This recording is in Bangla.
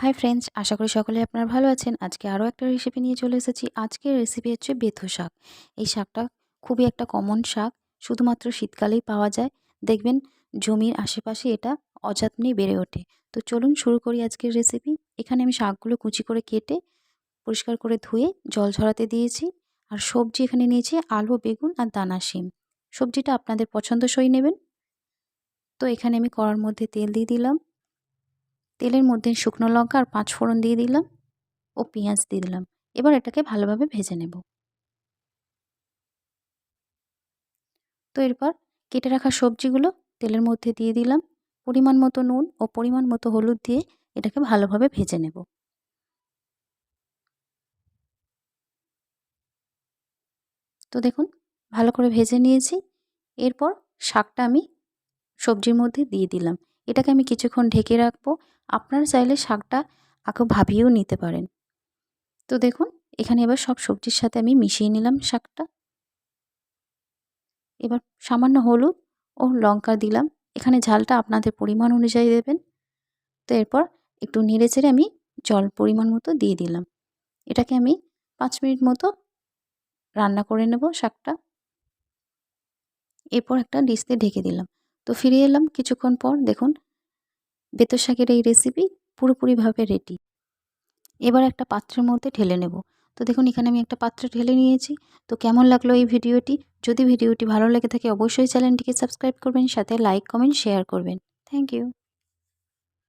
হাই ফ্রেন্ডস আশা করি সকলে আপনারা ভালো আছেন। আজকে আরও একটা রেসিপি নিয়ে চলে এসেছি। আজকের রেসিপি হচ্ছে বেথু শাক। এই শাকটা খুবই একটা কমন শাক, শুধুমাত্র শীতকালেই পাওয়া যায়। দেখবেন জমির আশেপাশে এটা অযত্নেই বেড়ে ওঠে। তো চলুন শুরু করি আজকের রেসিপি এখানে আমি শাকগুলো কুচি করে কেটে পরিষ্কার করে ধুয়ে জল ঝরাতে দিয়েছি। আর সবজি এখানে নিয়েছি আলু, বেগুন আর দানা শিম। সবজিটা আপনাদের পছন্দসই নেবেন। তো এখানে আমি কড়ার মধ্যে তেল দিয়ে দিলাম। তেলের মধ্যে শুকনো লঙ্কা আর পাঁচ ফোড়ন দিয়ে দিলাম ও পেঁয়াজ দিয়ে দিলাম। এবার এটাকে ভালোভাবে ভেজে নেব। তো এরপর কেটে রাখা সবজিগুলো তেলের মধ্যে দিয়ে দিলাম। পরিমাণ মতো নুন ও পরিমাণ মতো হলুদ দিয়ে এটাকে ভালোভাবে ভেজে নেব। তো দেখুন, ভালো করে ভেজে নিয়েছি। এরপর শাকটা আমি সবজির মধ্যে দিয়ে দিলাম। এটাকে আমি কিছুক্ষণ ঢেকে রাখব। আপনারা চাইলে শাকটা আগে ভাবিয়েও নিতে পারেন। তো দেখুন, এখানে এবার সব সবজির সাথে আমি মিশিয়ে নিলাম শাকটা। এবার সামান্য হলুদ ও লঙ্কা দিলাম। এখানে ঝালটা আপনাদের পরিমাণ অনুযায়ী দেবেন। তো এরপর একটু নেড়ে চেড়ে আমি জল পরিমাণ মতো দিয়ে দিলাম। এটাকে আমি পাঁচ মিনিট মতো রান্না করে নেব শাকটা। এরপর একটা ডিশতে ঢেকে দিলাম। তো ফিরে এলাম কিছুক্ষণ পর, দেখুন বেতর শাকের এই রেসিপি পুরোপুরিভাবে রেডি এবার একটা পাত্রের মধ্যে ঢেলে নেব। তো দেখুন, এখানে আমি একটা পাত্রে ঢেলে নিয়েছি। তো কেমন লাগল এই ভিডিওটি? যদি ভিডিওটি ভালো লেগে থাকে, অবশ্যই চ্যানেলটিকে সাবস্ক্রাইব করবেন, সাথে লাইক কমেন্ট শেয়ার করবেন। Thank you